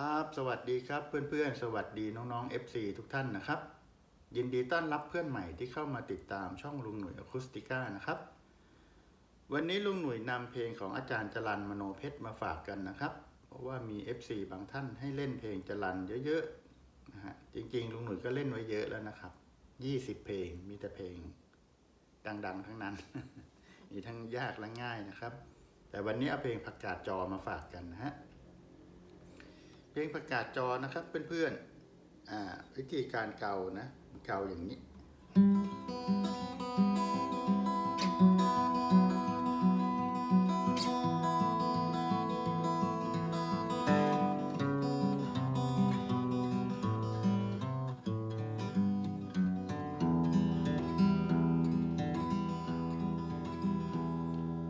ครับ สวัสดีครับเพื่อนๆ สวัสดีน้องๆ FC ทุกท่านนะครับ ยินดีต้อนรับเพื่อนใหม่ที่เข้ามาติดตามช่องลุงหนุ่ยอะคูสติก้านะครับ วันนี้ลุงหนุ่ยนำเพลงของอาจารย์จรันมโนเพชรมาฝากกันนะครับ เพราะว่ามี FC บางท่านให้เล่นเพลงจรันเยอะๆนะฮะจริงๆ ลุงหนุ่ยก็เล่นไว้เยอะแล้วนะครับ 20 เพลงมีแต่เพลงดังๆ ทั้งนั้นมีทั้งยากและง่ายนะครับ แต่วันนี้เอาเพลงผักกาดจอมาฝากกันนะฮะ เพลงประกาศจอนะครับเพื่อนๆอ่าวิธีการเกานะเกาอย่างนี้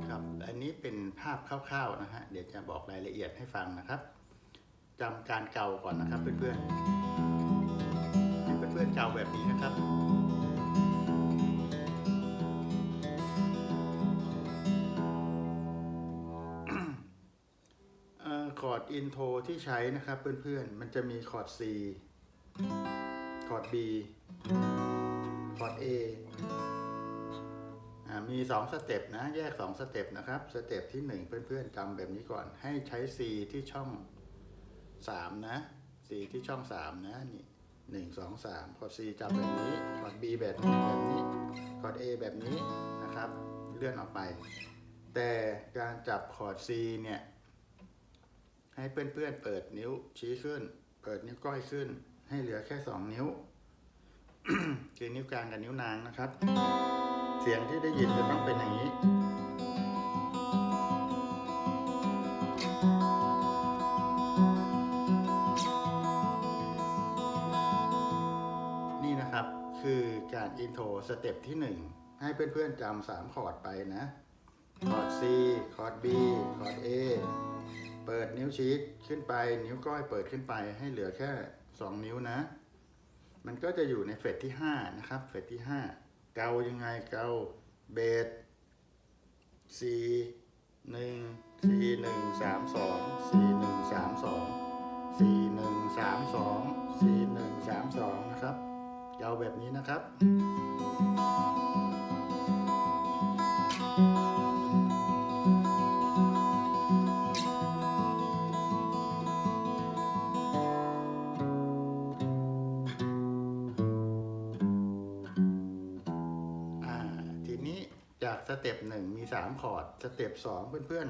ครับอันนี้เป็นภาพคร่าวๆนะฮะ เดี๋ยวจะบอกรายละเอียดให้ฟังนะครับ จำการเกาก่อนนะครับเพื่อนๆให้เพื่อนๆเกาแบบนี้นะครับคอร์ดอินโทรที่ใช้นะครับเพื่อนๆ มันจะมีคอร์ด C คอร์ด B คอร์ด A อ่ามี 2 สเต็ปนะ แยก 2 สเต็ปนะครับ สเต็ปที่ 1 เพื่อนๆจำแบบนี้ก่อน ให้ใช้ C ที่ช่อง 3นะ C ที่ช่อง3นะนี่หนึ่งสองสามคอร์ด C จำแบบนี้ คอร์ด B แบบนี้แบบนี้ คอร์ด A แบบนี้นะครับ เลื่อนออกไป แต่การจับคอร์ด C เนี่ย ให้เพื่อนๆเปิดนิ้วชี้ขึ้น เปิดนิ้วก้อยขึ้น ให้เหลือแค่2นิ้ว คือนิ้วกลางกับนิ้วนางนะครับ เสียงที่ได้ยินจะต้องเป็นอย่างนี้ การอินโทรสเต็ปที่ 1 ให้เพื่อนๆจำสามคอร์ดไปนะ คอร์ด C คอร์ด B คอร์ด A เปิดนิ้วชี้ขึ้นไป นิ้วก้อยเปิดขึ้นไปให้เหลือแค่ 2 นิ้วนะ มันก็จะอยู่ในเฟสที่ 5 นะครับ เฟสที่ 5 เกายังไงเกาเบส C 1 C 1 3 2 C 1 3 2 C 1 3 2 C 1 3 2 นะครับเกาแบบนี้นะครับอ่าทีนี้จากสเต็ปหนึ่งมีสามคอร์ด สเต็ปสองเพื่อน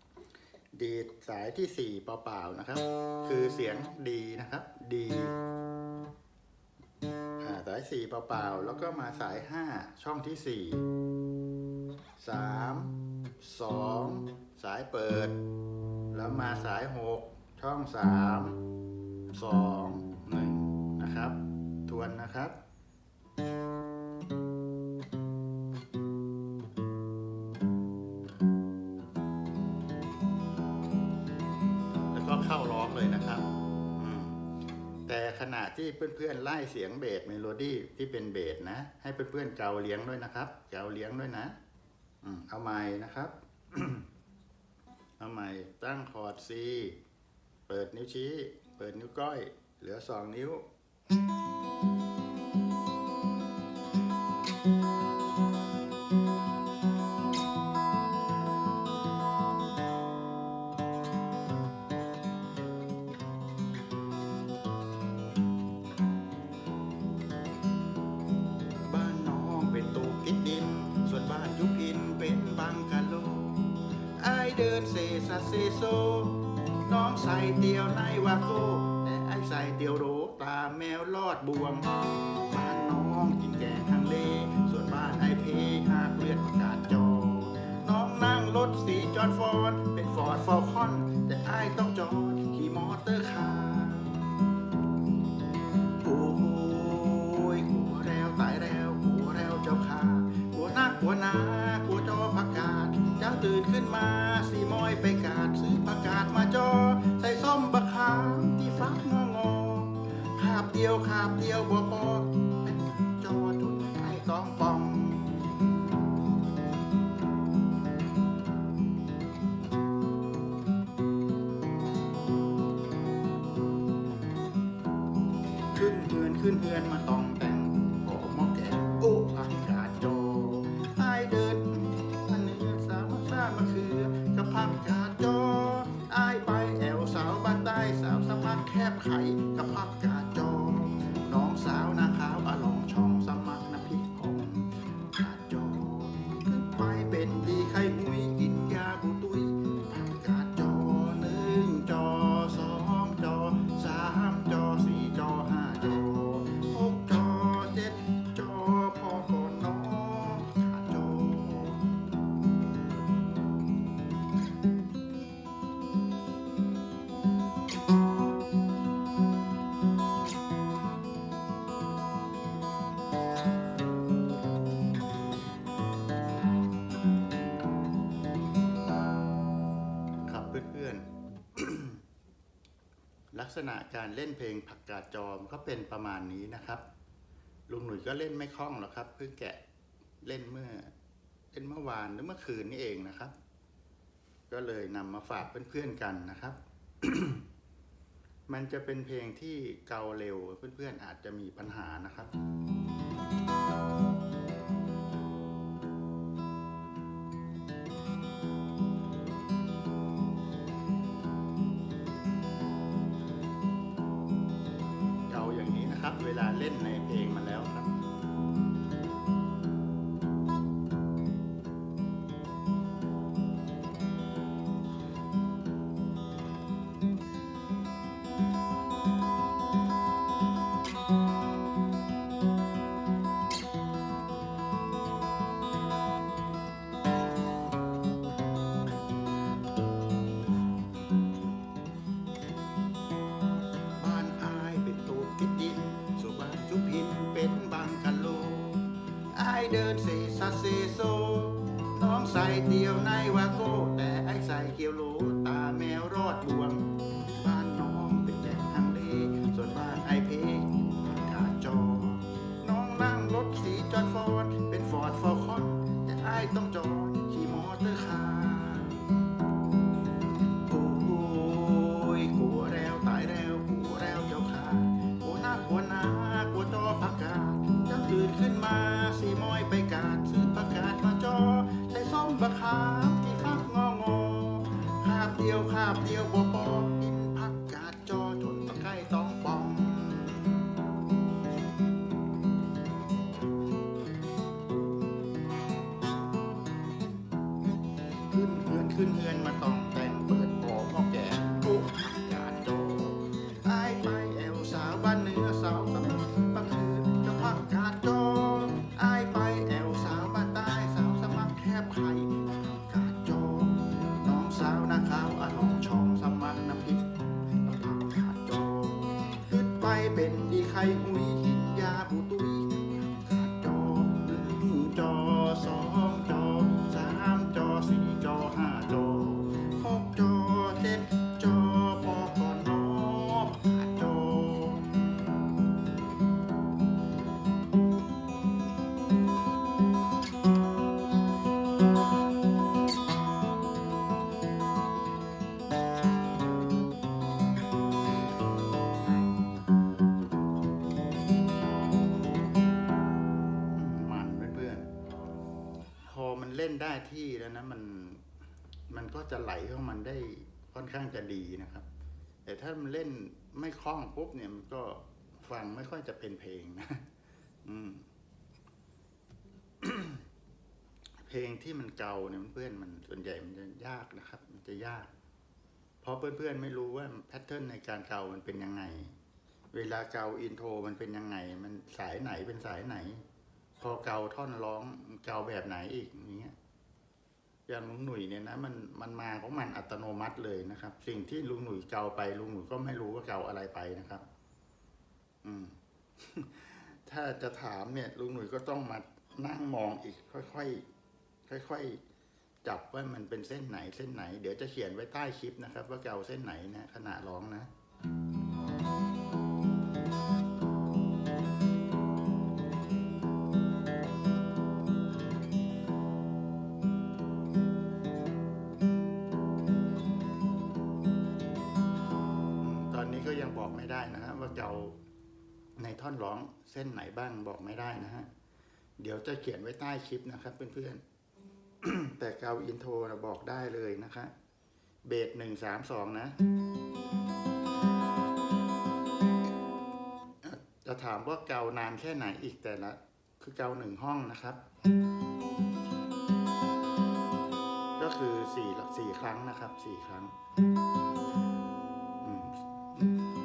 ๆ ดีดสายที่สี่เปล่าๆนะครับ คือเสียงดีนะครับ ดีาสายสี่เปล่าๆ แล้วก็มาสายห้าช่องที่สี่สามสองสายเปิด แล้วมาสายหกช่องสามสองหนึ่งนะครับ ทวนนะครับ ที่เพื่อนๆไล่เสียงเบสเมโลดี้ที่เป็นเบสนะ ให้เพื่อนๆเกาเลี้ยงด้วยนะครับ เกาเลี้ยงด้วยนะอืมเอาไม้นะครับ เอาไม้ตั้งคอร์ด C เปิดนิ้วชี้ เปิดนิ้วก้อย เหลือสองนิ้ว นเซซัสเซโซ น้องใส่เตียวในวาโก้แต่ไอ้ใส่เตียวโรตาแมวลอดบ่วงบ้านน้องกินแกงทางเล ส่วนบ้านไอเพหากเลือดประกาศจอ น้องนั่งรถสีจอดฟอร์ด มัครแคบไข่กับผักกาด ษณะการเล่นเพลงผักกาดจอมก็เป็นประมาณนี้นะครับ ลุงหนุ่ยก็เล่นไม่คล่องหรอกครับเพิ่งแกะเล่นเมื่อเล่นเมื่อวานหรือเมื่อคืนนี้เองนะครับ ก็เลยนำมาฝากเพื่อนๆกันนะครับ มันจะเป็นเพลงที่เกาเร็วเพื่อนๆอาจจะมีปัญหานะครับ เวลาเล่นในเพลงมาแล้วครับ เดินเซซัสเซโซ น้องใส่เดียวในวาโก้แต่ไอายใส่เขียวโหล เดี เแล้วนะมันมันก็จะไหลของมันได้ค่อนข้างจะดีนะครับ แต่ถ้ามันเล่นไม่คล่องปุ๊บเนี่ยมันก็ฟังไม่ค่อยจะเป็นเพลงนะ อืม เพลงที่มันเก่าเนี่ยเพื่อนมันส่วนใหญ่มันจะยากนะครับ มันจะยาก เพราะเพื่อนๆไม่รู้ว่าแพทเทิร์นในการเก่ามันเป็นยังไง เวลาเก่าอินโทรมันเป็นยังไง มันสายไหนเป็นสายไหน พอเก่าท่อนร้องเก่าแบบไหนอีกอย่างเงี้ย อย่างลุงหนุ่ยเนี่ยนะมันมันมาของมันอัตโนมัติเลยนะครับ สิ่งที่ลุงหนุ่ยเกาไปลุงหนุ่ยก็ไม่รู้ว่าเกาอะไรไปนะครับ อืม ถ้าจะถามเนี่ย ลุงหนุ่ยก็ต้องมานั่งมองอีก ค่อยๆค่อยๆจับว่ามันเป็นเส้นไหนเส้นไหน เดี๋ยวจะเขียนไว้ใต้คลิปนะครับ ว่าเกาเส้นไหนนะขณะร้องนะ ส้นไหนบ้างบอกไม่ได้นะฮะ เดี๋ยวจะเขียนไว้ใต้คลิปนะครับเพื่อนๆ แต่เกาอินโทรนะบอกได้เลยนะคะ เบสหนึ่งสามสองนะ จะถามว่าเกานานแค่ไหนอีกแต่ละ คือเกาหนึ่งห้องนะครับ ก็คือสี่สี่ครั้งนะครับสี่ครั้ง อืม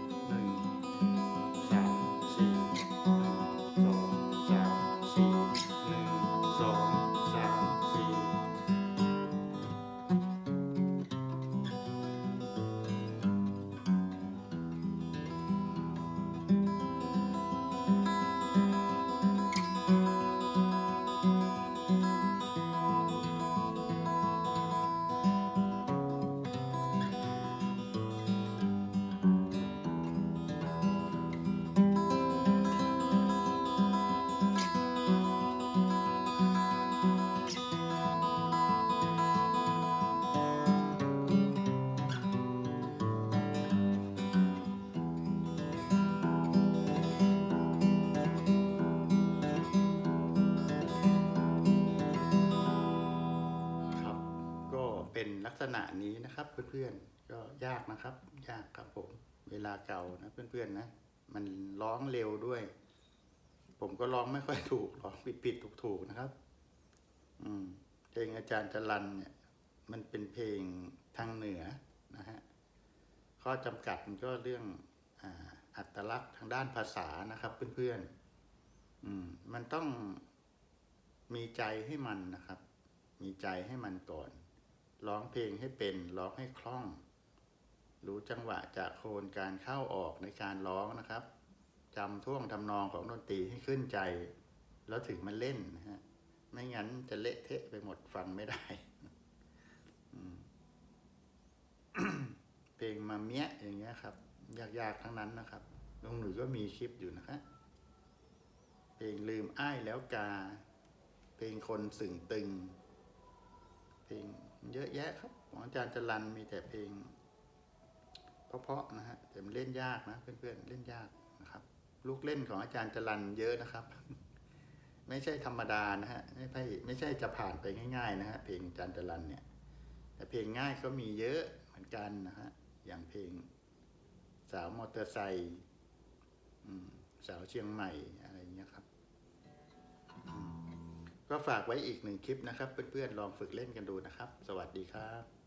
ษณะนี้นะครับ เพื่อนๆก็ยากนะครับ ยากครับผม เวลาเก่านะ เพื่อนๆนะ มันร้องเร็วด้วย ผมก็ร้องไม่ค่อยถูกร้องผิดผิดถูกๆนะครับ อืมเพลงอาจารย์จรันเนี่ย มันเป็นเพลงทางเหนือนะฮะข้อจำกัดมันก็เรื่องอาอัตลักษณ์ทางด้านภาษานะครับเพื่อนๆอืมมันต้องมีใจให้มันนะครับ มีใจให้มันก่อน ร้องเพลงให้เป็นร้องให้คล่อง รู้จังหวะจากโคนการเข้าออกในการร้องนะครับจำท่วงทำนองของดนตรีให้ขึ้นใจ แล้วถึงมันเล่นนะฮะไม่งั้นจะเละเทะไปหมดฟังไม่ได้เพลงมาเมียอย่างเงี้ยครับ ยากๆทั้งนั้นนะครับลุงหนุ่ยก็มีคลิปอยู่นะครับเพลงลืมอ้ายแล้วกา เพลงคนสึ่งตึง เพลง เยอะแยะครับของอาจารย์จรันมีแต่เพลง เพราะๆนะฮะแต่มันเล่นยากนะเพื่อนๆเล่นยากนะครับ ลูกเล่นของอาจารย์จรันเยอะนะครับ ไม่ใช่ธรรมดานะฮะไม่ใช่ไม่ใช่จะผ่านไปง่ายๆนะฮะเพลงอาจารย์จรันเนี่ย แต่เพลงง่ายก็มีเยอะเหมือนกันนะฮะอย่างเพลงสาวมอเตอร์ไซค์สาวเชียงใหม่ ก็ฝากไว้อีกหนึ่งคลิปนะครับ เพื่อนๆลองฝึกเล่นกันดูนะครับ สวัสดีครับ